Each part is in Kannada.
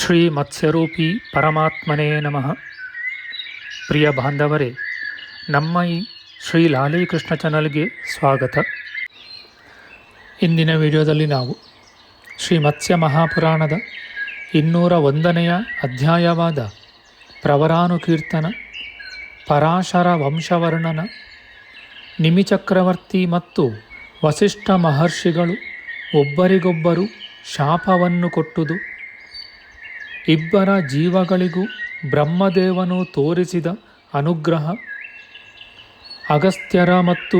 ಶ್ರೀ ಮತ್ಸ್ಯರೂಪಿ ಪರಮಾತ್ಮನೇ ನಮಃ. ಪ್ರಿಯ ಬಾಂಧವರೇ, ನಮ್ಮ ಈ ಶ್ರೀ ಲಾಲೀಕೃಷ್ಣ ಚಾನಲ್ಗೆ ಸ್ವಾಗತ. ಇಂದಿನ ವಿಡಿಯೋದಲ್ಲಿ ನಾವು ಶ್ರೀ ಮತ್ಸ್ಯ ಮಹಾಪುರಾಣದ ಇನ್ನೂರ ಒಂದನೆಯ ಅಧ್ಯಾಯವಾದ ಪ್ರವರಾನುಕೀರ್ತನ, ಪರಾಶರ ವಂಶವರ್ಣನ, ನಿಮಿಚಕ್ರವರ್ತಿ ಮತ್ತು ವಸಿಷ್ಠ ಮಹರ್ಷಿಗಳು ಒಬ್ಬರಿಗೊಬ್ಬರು ಶಾಪವನ್ನು ಕೊಟ್ಟುದು ಇಬ್ಬರ ಜೀವಗಳಿಗೂ ಬ್ರಹ್ಮದೇವನು ತೋರಿಸಿದ ಅನುಗ್ರಹ, ಅಗಸ್ತ್ಯರ ಮತ್ತು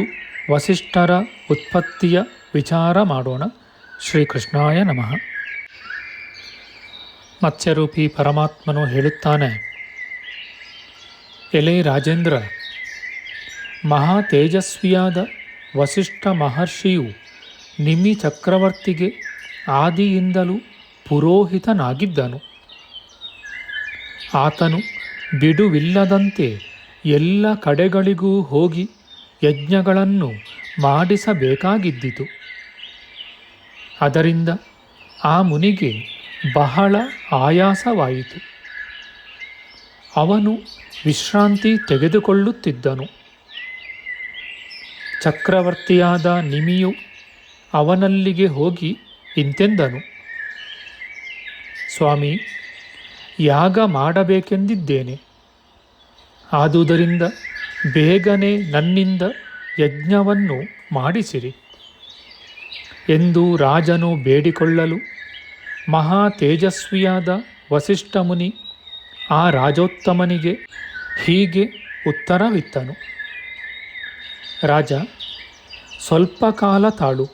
ವಸಿಷ್ಠರ ಉತ್ಪತ್ತಿಯ ವಿಚಾರ ಮಾಡೋಣ. ಶ್ರೀಕೃಷ್ಣಾಯ ನಮಃ. ಮತ್ಸ್ಯರೂಪಿ ಪರಮಾತ್ಮನು ಹೇಳುತ್ತಾನೆ, ಎಲೆ ರಾಜೇಂದ್ರ, ಮಹಾ ತೇಜಸ್ವಿಯಾದ ವಸಿಷ್ಠ ಮಹರ್ಷಿಯು ನಿಮಿ ಚಕ್ರವರ್ತಿಗೆ ಆದಿಯಿಂದಲೂ ಪುರೋಹಿತನಾಗಿದ್ದನು. ಆತನು ಬಿಡುವಿಲ್ಲದಂತೆ ಎಲ್ಲ ಕಡೆಗಳಿಗೂ ಹೋಗಿ ಯಜ್ಞಗಳನ್ನು ಮಾಡಿಸಬೇಕಾಗಿದ್ದಿತು. ಅದರಿಂದ ಆ ಮುನಿಗೆ ಬಹಳ ಆಯಾಸವಾಯಿತು. ಅವನು ವಿಶ್ರಾಂತಿ ತೆಗೆದುಕೊಳ್ಳುತ್ತಿದ್ದನು. ಚಕ್ರವರ್ತಿಯಾದ ನಿಮಿಯು ಅವನಲ್ಲಿಗೆ ಹೋಗಿ ಇಂತೆಂದನು. ಸ್ವಾಮಿ ಯಾಗ ಮಾಡಬೇಕೆಂದಿದ್ದೇನೆ. ಆದುದರಿಂದ ಬೇಗನೆ ನನ್ನಿಂದ ಯಜ್ಞವನ್ನು ಮಾಡಿಸಿರಿ. ಎಂದು ರಾಜನು ಬೇಡಿಕೊಳ್ಳಲು ಮಹಾ ತೇಜಸ್ವಿಯಾದ ವಸಿಷ್ಠ ಮುನಿ ಆ ರಾಜೋತ್ತಮನಿಗೆ ಹೀಗೆ ಉತ್ತರವಿತ್ತನು. ರಾಜ, ಸ್ವಲ್ಪ ಕಾಲ ತಾಳು.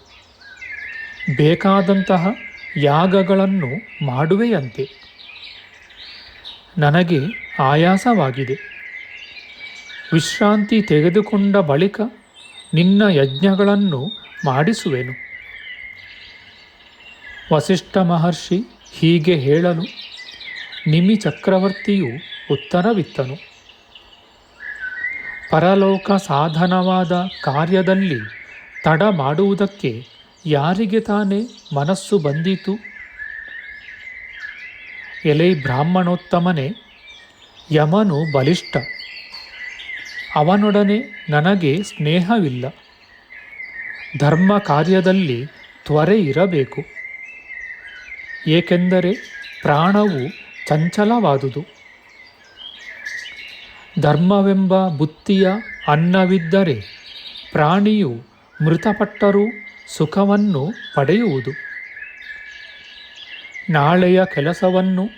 ಬೇಕಾದಂತಹ ಯಾಗಗಳನ್ನು ಮಾಡುವೆಯಂತೆ. ನನಗೆ ಆಯಾಸವಾಗಿದೆ. ವಿಶ್ರಾಂತಿ ತೆಗೆದುಕೊಂಡ ಬಳಿಕ ನಿನ್ನ ಯಜ್ಞಗಳನ್ನು ಮಾಡಿಸುವೆನು. ವಸಿಷ್ಠ ಮಹರ್ಷಿ ಹೀಗೆ ಹೇಳಲು ನಿಮಿ ಚಕ್ರವರ್ತಿಯು ಉತ್ತರವಿತ್ತನು. ಪರಲೋಕ ಸಾಧನವಾದ ಕಾರ್ಯದಲ್ಲಿ ತಡ ಮಾಡುವುದಕ್ಕೆ ಯಾರಿಗೆ ತಾನೇ ಮನಸ್ಸು ಬಂದಿತು? ಎಲೆ ಬ್ರಾಹ್ಮಣೋತ್ತಮನೇ, ಯಮನು ಬಲಿಷ್ಠ. ಅವನೊಡನೆ ನನಗೆ ಸ್ನೇಹವಿಲ್ಲ. ಧರ್ಮ ಕಾರ್ಯದಲ್ಲಿ ತ್ವರೆ ಇರಬೇಕು. ಏಕೆಂದರೆ ಪ್ರಾಣವು ಚಂಚಲವಾದುದು. ಧರ್ಮವೆಂಬ ಬುತ್ತಿಯ ಅನ್ನವಿದ್ದರೆ ಪ್ರಾಣಿಯು ಮೃತಪಟ್ಟರೂ ಸುಖವನ್ನು ಪಡೆಯುವುದು. ನಾಳೆಯ ಕೆಲಸವನ್ನು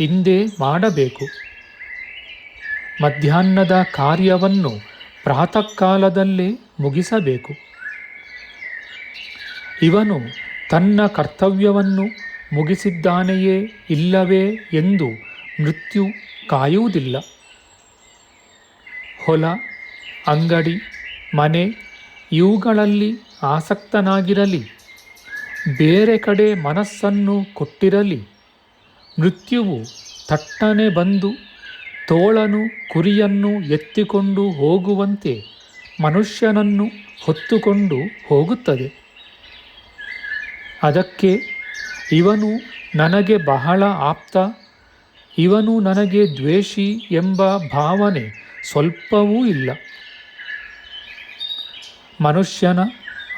ಇಂದೇ ಮಾಡಬೇಕು. ಮಧ್ಯಾಹ್ನದ ಕಾರ್ಯವನ್ನು ಪ್ರಾತಃ ಕಾಲದಲ್ಲೇ ಮುಗಿಸಬೇಕು. ಇವನು ತನ್ನ ಕರ್ತವ್ಯವನ್ನು ಮುಗಿಸಿದ್ದಾನೆಯೇ ಇಲ್ಲವೇ ಎಂದು ಮೃತ್ಯು ಕಾಯುವುದಿಲ್ಲ. ಹೊಲ, ಅಂಗಡಿ, ಮನೆ ಇವುಗಳಲ್ಲಿ ಆಸಕ್ತನಾಗಿರಲಿ. ಬೇರೆ ಕಡೆ ಮನಸ್ಸನ್ನು ಕೊಟ್ಟಿರಲಿ. ಮೃತ್ಯುವು ತಟ್ಟನೆ ಬಂದು ತೋಳನು ಕುರಿಯನ್ನು ಎತ್ತಿಕೊಂಡು ಹೋಗುವಂತೆ ಮನುಷ್ಯನನ್ನು ಹೊತ್ತುಕೊಂಡು ಹೋಗುತ್ತದೆ. ಅದಕ್ಕೆ ಇವನು ನನಗೆ ಬಹಳ ಆಪ್ತ, ಇವನು ನನಗೆ ದ್ವೇಷಿ ಎಂಬ ಭಾವನೆ ಸ್ವಲ್ಪವೂ ಇಲ್ಲ. ಮನುಷ್ಯನ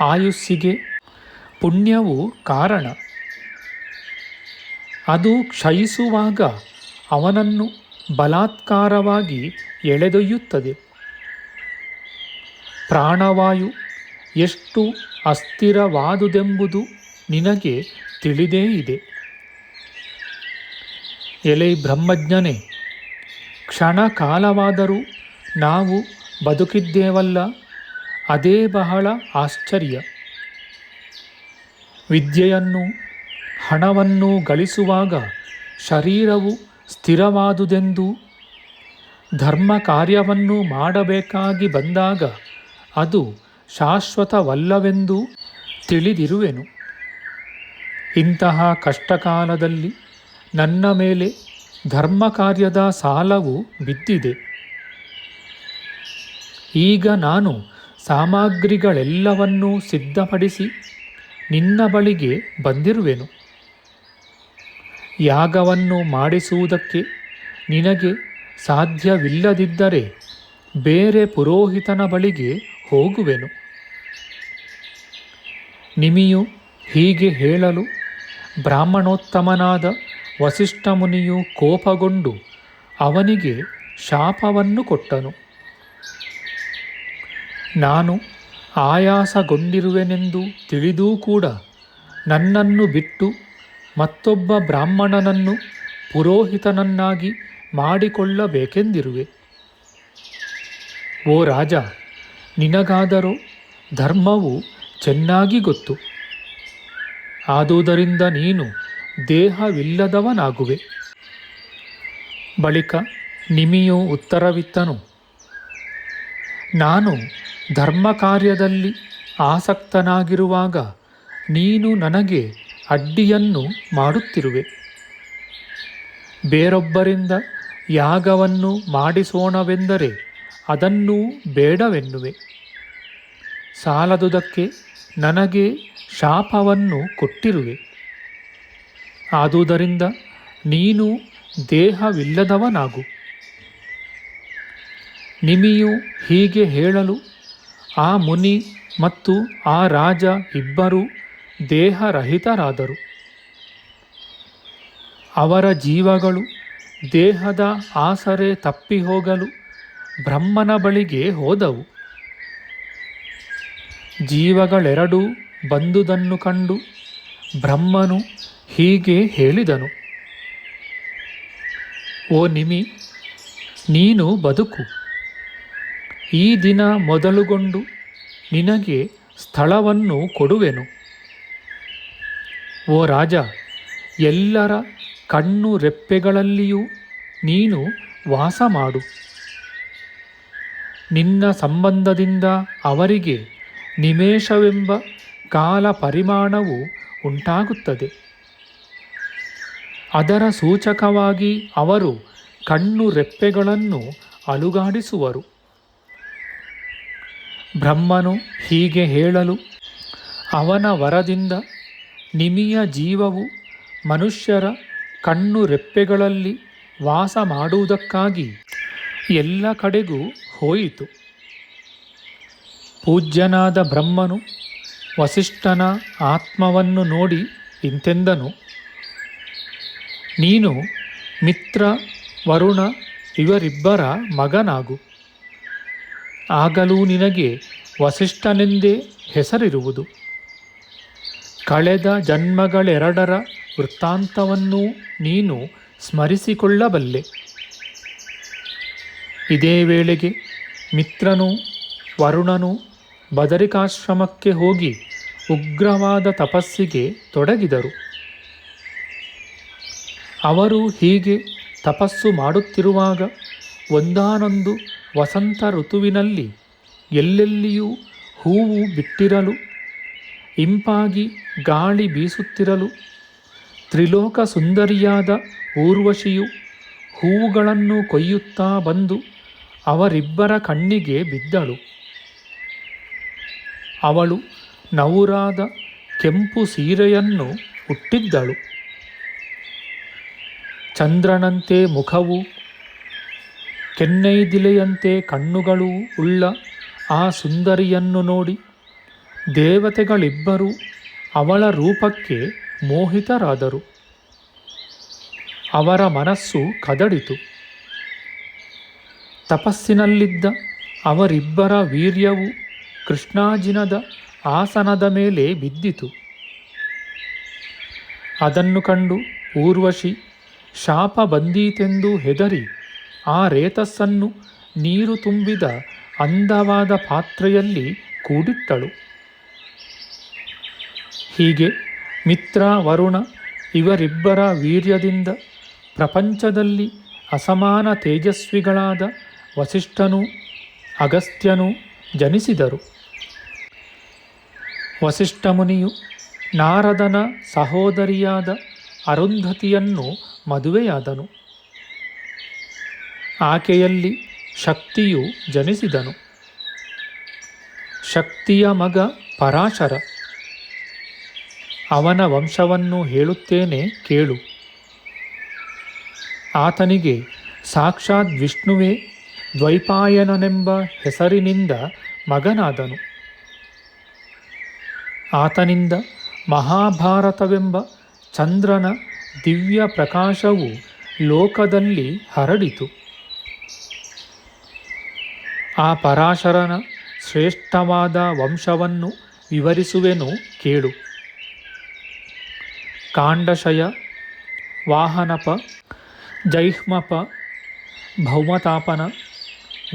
ಆಯುಸ್ಸಿಗೆ ಪುಣ್ಯವು ಕಾರಣ. ಅದು ಕ್ಷಯಿಸುವಾಗ ಅವನನ್ನು ಬಲಾತ್ಕಾರವಾಗಿ ಎಳೆದೊಯ್ಯುತ್ತದೆ. ಪ್ರಾಣವಾಯು ಎಷ್ಟು ಅಸ್ಥಿರವಾದುದೆಂಬುದು ನಿನಗೆ ತಿಳಿದೇ ಇದೆ. ಎಲೆ ಬ್ರಹ್ಮಜ್ಞನೆ, ಕ್ಷಣ ಕಾಲವಾದರೂ ನಾವು ಬದುಕಿದ್ದೇವಲ್ಲ, ಅದೇ ಬಹಳ ಆಶ್ಚರ್ಯ. ವಿದ್ಯೆಯನ್ನು, ಹಣವನ್ನು ಗಳಿಸುವಾಗ ಶರೀರವು ಸ್ಥಿರವಾದುದೆಂದು ಧರ್ಮ ಕಾರ್ಯವನ್ನು ಮಾಡಬೇಕಾಗಿ ಬಂದಾಗ ಅದು ಶಾಶ್ವತವಲ್ಲವೆಂದು ತಿಳಿದಿರುವೆನು. ಇಂತಹ ಕಷ್ಟಕಾಲದಲ್ಲಿ ನನ್ನ ಮೇಲೆ ಧರ್ಮ ಕಾರ್ಯದ ಸಾಲವು ಬಿದ್ದಿದೆ. ಈಗ ನಾನು ಸಾಮಗ್ರಿಗಳೆಲ್ಲವನ್ನೂ ಸಿದ್ಧಪಡಿಸಿ ನಿನ್ನ ಬಳಿಗೆ ಬಂದಿರುವೆನು. ಯಾಗವನ್ನು ಮಾಡಿಸುವುದಕ್ಕೆ ನಿನಗೆ ಸಾಧ್ಯವಿಲ್ಲದಿದ್ದರೆ ಬೇರೆ ಪುರೋಹಿತನ ಬಳಿಗೆ ಹೋಗುವೆನು. ನಿಮಿಯು ಹೀಗೆ ಹೇಳಲು ಬ್ರಾಹ್ಮಣೋತ್ತಮನಾದ ವಸಿಷ್ಠ ಮುನಿಯು ಕೋಪಗೊಂಡು ಅವನಿಗೆ ಶಾಪವನ್ನು ಕೊಟ್ಟನು. ನಾನು ಆಯಾಸಗೊಂಡಿರುವೆನೆಂದು ತಿಳಿದೂ ಕೂಡ ನನ್ನನ್ನು ಬಿಟ್ಟು ಮತ್ತೊಬ್ಬ ಬ್ರಾಹ್ಮಣನನ್ನು ಪುರೋಹಿತನನ್ನಾಗಿ ಮಾಡಿಕೊಳ್ಳಬೇಕೆಂದಿರುವೆ. ಓ ರಾಜ, ನಿನಗಾದರೂ ಧರ್ಮವು ಚೆನ್ನಾಗಿ ಗೊತ್ತು. ಆದುದರಿಂದ ನೀನು ದೇಹವಿಲ್ಲದವನಾಗುವೆ. ಬಳಿಕ ನಿಮಿಯು ಉತ್ತರವಿತ್ತನು. ನಾನು ಧರ್ಮ ಕಾರ್ಯದಲ್ಲಿ ಆಸಕ್ತನಾಗಿರುವಾಗ ನೀನು ನನಗೆ ಅಡ್ಡಿಯನ್ನು ಮಾಡುತ್ತಿರುವೆ. ಬೇರೊಬ್ಬರಿಂದ ಯಾಗವನ್ನು ಮಾಡಿಸೋಣವೆಂದರೆ ಅದನ್ನೂ ಬೇಡವೆನ್ನುವೆ. ಸಾಲದುದಕ್ಕೆ ನನಗೆ ಶಾಪವನ್ನು ಕೊಟ್ಟಿರುವೆ. ಆದುದರಿಂದ ನೀನು ದೇಹವಿಲ್ಲದವನಾಗು. ನಿಮಿಯು ಹೀಗೆ ಹೇಳಲು ಆ ಮುನಿ ಮತ್ತು ಆ ರಾಜ ಇಬ್ಬರೂ ದೇಹರಹಿತರಾದರು. ಅವರ ಜೀವಗಳು ದೇಹದ ಆಸರೆ ತಪ್ಪಿ ಹೋಗಲು ಬ್ರಹ್ಮನ ಬಳಿಗೆ ಹೋದವು. ಜೀವಗಳೆರಡೂ ಬಂದುದನ್ನು ಕಂಡು ಬ್ರಹ್ಮನು ಹೀಗೆ ಹೇಳಿದನು. ಓ ನಿಮಿ, ನೀನು ಬದುಕು. ಈ ದಿನ ಮೊದಲುಗೊಂಡು ನಿನಗೆ ಸ್ಥಳವನ್ನು ಕೊಡುವೆನು. ಓ ರಾಜ, ಎಲ್ಲರ ಕಣ್ಣು ರೆಪ್ಪೆಗಳಲ್ಲಿಯೂ ನೀನು ವಾಸ ಮಾಡು. ನಿನ್ನ ಸಂಬಂಧದಿಂದ ಅವರಿಗೆ ನಿಮೇಷವೆಂಬ ಕಾಲ ಪರಿಮಾಣವು ಉಂಟಾಗುತ್ತದೆ. ಅದರ ಸೂಚಕವಾಗಿ ಅವರು ಕಣ್ಣು ರೆಪ್ಪೆಗಳನ್ನು ಅಲುಗಾಡಿಸುವರು. ಬ್ರಹ್ಮನು ಹೀಗೆ ಹೇಳಲು, ಅವನ ವರದಿಂದ ನಿಮಿಯ ಜೀವವು ಮನುಷ್ಯರ ಕಣ್ಣು ರೆಪ್ಪೆಗಳಲ್ಲಿ ವಾಸ ಮಾಡುವುದಕ್ಕಾಗಿ ಎಲ್ಲ ಕಡೆಗೂ ಹೋಯಿತು. ಪೂಜ್ಯನಾದ ಬ್ರಹ್ಮನು ವಸಿಷ್ಠನ ಆತ್ಮವನ್ನು ನೋಡಿ ಇಂತೆಂದನು, ನೀನು ಮಿತ್ರ ವರುಣ ಇವರಿಬ್ಬರ ಮಗನಾಗು. ಆಗಲೂ ನಿನಗೆ ವಸಿಷ್ಠನೆಂದೇ ಹೆಸರಿರುವುದು. ಕಳೆದ ಜನ್ಮಗಳೆರಡರ ವೃತ್ತಾಂತವನ್ನು ನೀನು ಸ್ಮರಿಸಿಕೊಳ್ಳಬಲ್ಲೆ. ಇದೇ ವೇಳೆಗೆ ಮಿತ್ರನು ವರುಣನು ಬದರಿಕಾಶ್ರಮಕ್ಕೆ ಹೋಗಿ ಉಗ್ರವಾದ ತಪಸ್ಸಿಗೆ ತೊಡಗಿದರು. ಅವರು ಹೀಗೆ ತಪಸ್ಸು ಮಾಡುತ್ತಿರುವಾಗ ಒಂದಾನೊಂದು ವಸಂತ ಋತುವಿನಲ್ಲಿ ಎಲ್ಲೆಲ್ಲಿಯೂ ಹೂವು ಬಿಟ್ಟಿರಲು, ಇಂಪಾಗಿ ಗಾಳಿ ಬೀಸುತ್ತಿರಲು, ತ್ರಿಲೋಕ ಸುಂದರಿಯಾದ ಊರ್ವಶಿಯು ಹೂವುಗಳನ್ನು ಕೊಯ್ಯುತ್ತಾ ಬಂದು ಅವರಿಬ್ಬರ ಕಣ್ಣಿಗೆ ಬಿದ್ದಳು. ಅವಳು ನವುರಾದ ಕೆಂಪು ಸೀರೆಯನ್ನು ಹುಟ್ಟಿದ್ದಳು ಚಂದ್ರನಂತೆ ಮುಖವು ಕೆನ್ನೈದಿಲೆಯಂತೆ ಕಣ್ಣುಗಳು ಉಳ್ಳ ಆ ಸುಂದರಿಯನ್ನು ನೋಡಿ ದೇವತೆಗಳಿಬ್ಬರೂ ಅವಳ ರೂಪಕ್ಕೆ ಮೋಹಿತರಾದರು. ಅವರ ಮನಸ್ಸು ಕದಡಿತು. ತಪಸ್ಸಿನಲ್ಲಿದ್ದ ಅವರಿಬ್ಬರ ವೀರ್ಯವು ಕೃಷ್ಣಾಜಿನದ ಆಸನದ ಮೇಲೆ ಬಿದ್ದಿತು. ಅದನ್ನು ಕಂಡು ಊರ್ವಶಿ ಶಾಪ ಬಂದೀತೆಂದು ಹೆದರಿ ಆ ರೇತಸ್ಸನ್ನು ನೀರು ತುಂಬಿದ ಅಂದವಾದ ಪಾತ್ರೆಯಲ್ಲಿ ಕೂಡಿಟ್ಟಳು ಹೀಗೆ ಮಿತ್ರ, ವರುಣ ಇವರಿಬ್ಬರ ವೀರ್ಯದಿಂದ ಪ್ರಪಂಚದಲ್ಲಿ ಅಸಮಾನ ತೇಜಸ್ವಿಗಳಾದ ವಸಿಷ್ಠನೂ, ಅಗಸ್ತ್ಯನೂ ಜನಿಸಿದರು. ವಸಿಷ್ಠ ಮುನಿಯು ನಾರದನ ಸಹೋದರಿಯಾದ ಅರುಂಧತಿಯನ್ನು ಮದುವೆಯಾದನು. ಆಕೆಯಲ್ಲಿ ಶಕ್ತಿಯು ಜನಿಸಿದನು. ಶಕ್ತಿಯ ಮಗ ಪರಾಶರ. ಅವನ ವಂಶವನ್ನು ಹೇಳುತ್ತೇನೆ ಕೇಳು. ಆತನಿಗೆ ಸಾಕ್ಷಾತ್ ವಿಷ್ಣುವೇ ದ್ವೈಪಾಯನನೆಂಬ ಹೆಸರಿನಿಂದ ಮಗನಾದನು. ಆತನಿಂದ ಮಹಾಭಾರತವೆಂಬ ಚಂದ್ರನ ದಿವ್ಯ ಪ್ರಕಾಶವು ಲೋಕದಲ್ಲಿ ಹರಡಿತು. ಆ ಪರಾಶರನ ಶ್ರೇಷ್ಠವಾದ ವಂಶವನ್ನು ವಿವರಿಸುವೆನು ಕೇಳು. ಕಾಂಡಶಯ, ವಾಹನಪ, ಜೈಹ್ಮಪ, ಭೌಮತಾಪನ,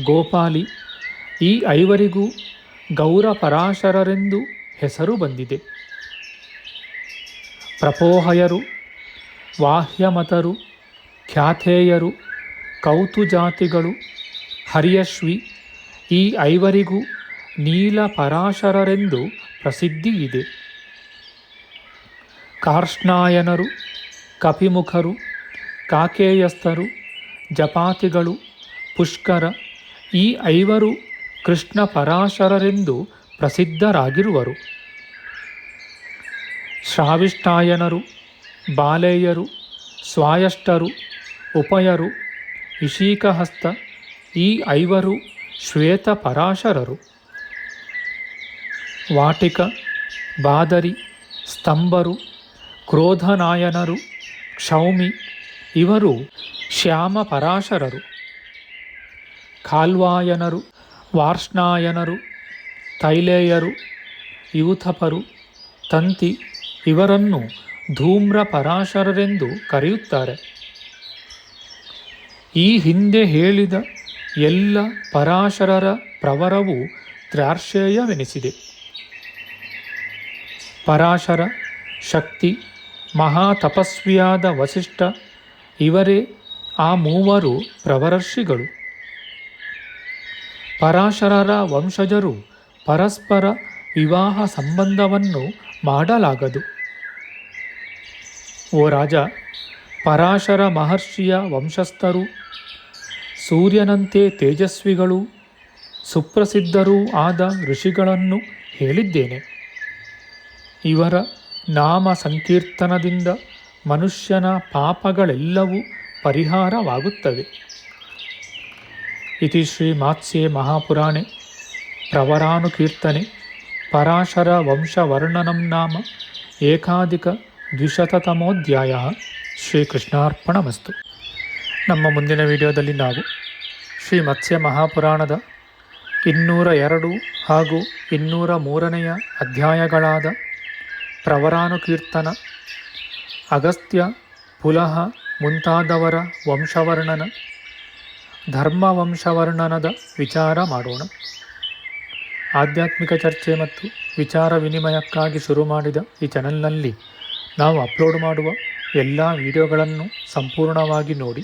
ಗೋಪಾಲಿ ಈ ಐವರಿಗೂ ಗೌರ ಪರಾಶರರೆಂದು ಹೆಸರು ಬಂದಿದೆ. ಪ್ರಪೋಹಯರು, ವಾಹ್ಯಮತರು ಖ್ಯಾಥೇಯರು ಕೌತುಜಾತಿಗಳು, ಹರಿಯಶ್ವಿ ಈ ಐವರಿಗೂ ನೀಲ ಪರಾಶರರೆಂದು ಪ್ರಸಿದ್ಧಿ ಇದೆ. ಕಾರ್ಷ್ಣಾಯನರು, ಕಪಿಮುಖರು, ಕಾಕೇಯಸ್ಥರು, ಜಪಾತಿಗಳು, ಪುಷ್ಕರ ಈ ಐವರು ಕೃಷ್ಣ ಪರಾಶರರೆಂದು ಪ್ರಸಿದ್ಧರಾಗಿರುವರು. ಶ್ರಾವಿಷ್ಠಾಯನರು, ಬಾಲೇಯರು, ಸ್ವಾಯಷ್ಟರು, ಉಪಯರು, ಇಶೀಕಹಸ್ತ ಈ ಐವರು ಶ್ವೇತ ಪರಾಶರರು. ವಾಟಿಕ, ಬಾದರಿ, ಸ್ತಂಭರು, ಕ್ರೋಧನಾಯನರು, ಕ್ಷೌಮಿ, ಇವರು ಶ್ಯಾಮ ಪರಾಶರರು. ಖಾಲ್ವಾಯನರು, ವಾರ್ಷ್ಣಾಯನರು, ತೈಲೇಯರು, ಯೂಥಪರು, ತಂತಿ ಇವರನ್ನು ಧೂಮ್ರ ಪರಾಶರರೆಂದು ಕರೆಯುತ್ತಾರೆ. ಈ ಹಿಂದೆ ಹೇಳಿದ ಎಲ್ಲ ಪರಾಶರರ ಪ್ರವರವು ತ್ರಾರ್ಶಯವೆನಿಸಿದೆ ಪರಾಶರ, ಶಕ್ತಿ, ಮಹಾತಪಸ್ವಿಯಾದ ವಸಿಷ್ಠ, ಇವರೇ ಆ ಮೂವರು ಪ್ರವರರ್ಷಿಗಳು. ಪರಾಶರರ ವಂಶಜರು ಪರಸ್ಪರ ವಿವಾಹ ಸಂಬಂಧವನ್ನು ಮಾಡಲಾಗದು. ಓ ರಾಜ, ಪರಾಶರ ಮಹರ್ಷಿಯ ವಂಶಸ್ಥರು ಸೂರ್ಯನಂತೆ ತೇಜಸ್ವಿಗಳು ಸುಪ್ರಸಿದ್ಧರೂ ಆದ ಋಷಿಗಳನ್ನು ಹೇಳಿದ್ದೇನೆ. ಇವರ ನಾಮ ಸಂಕೀರ್ತನದಿಂದ ಮನುಷ್ಯನ ಪಾಪಗಳೆಲ್ಲವೂ ಪರಿಹಾರವಾಗುತ್ತವೆ. ಇತಿ ಶ್ರೀ ಮಾತ್ಸ್ಯೆ ಮಹಾಪುರಾಣೆ, ಪ್ರವರಾನುಕೀರ್ತನೆ, ಪರಾಶರ ವಂಶವರ್ಣನಂ ನಾಮ, ಏಕಾಧಿಕ ದ್ವಿಶತತಮೋಧ್ಯಾಯ. ಶ್ರೀಕೃಷ್ಣಾರ್ಪಣಮಸ್ತು. ನಮ್ಮ ಮುಂದಿನ ವಿಡಿಯೋದಲ್ಲಿ ನಾವು ಶ್ರೀ ಮತ್ಸ್ಯ ಮಹಾಪುರಾಣದ ಇನ್ನೂರ ಎರಡು ಹಾಗೂ ಇನ್ನೂರ ಮೂರನೆಯ ಅಧ್ಯಾಯಗಳಾದ ಪ್ರವರಾನುಕೀರ್ತನ, ಅಗಸ್ತ್ಯ, ಪುಲಹ ಮುಂತಾದವರ ವಂಶವರ್ಣನ ಧರ್ಮ ವಂಶವರ್ಣನದ ವಿಚಾರ ಮಾಡೋಣ. ಆಧ್ಯಾತ್ಮಿಕ ಚರ್ಚೆ ಮತ್ತು ವಿಚಾರ ವಿನಿಮಯಕ್ಕಾಗಿ ಶುರು ಮಾಡಿದ ಈ ಚಾನಲ್ನಲ್ಲಿ ನಾವು ಅಪ್ಲೋಡ್ ಮಾಡುವ ಎಲ್ಲ ವಿಡಿಯೋಗಳನ್ನು ಸಂಪೂರ್ಣವಾಗಿ ನೋಡಿ.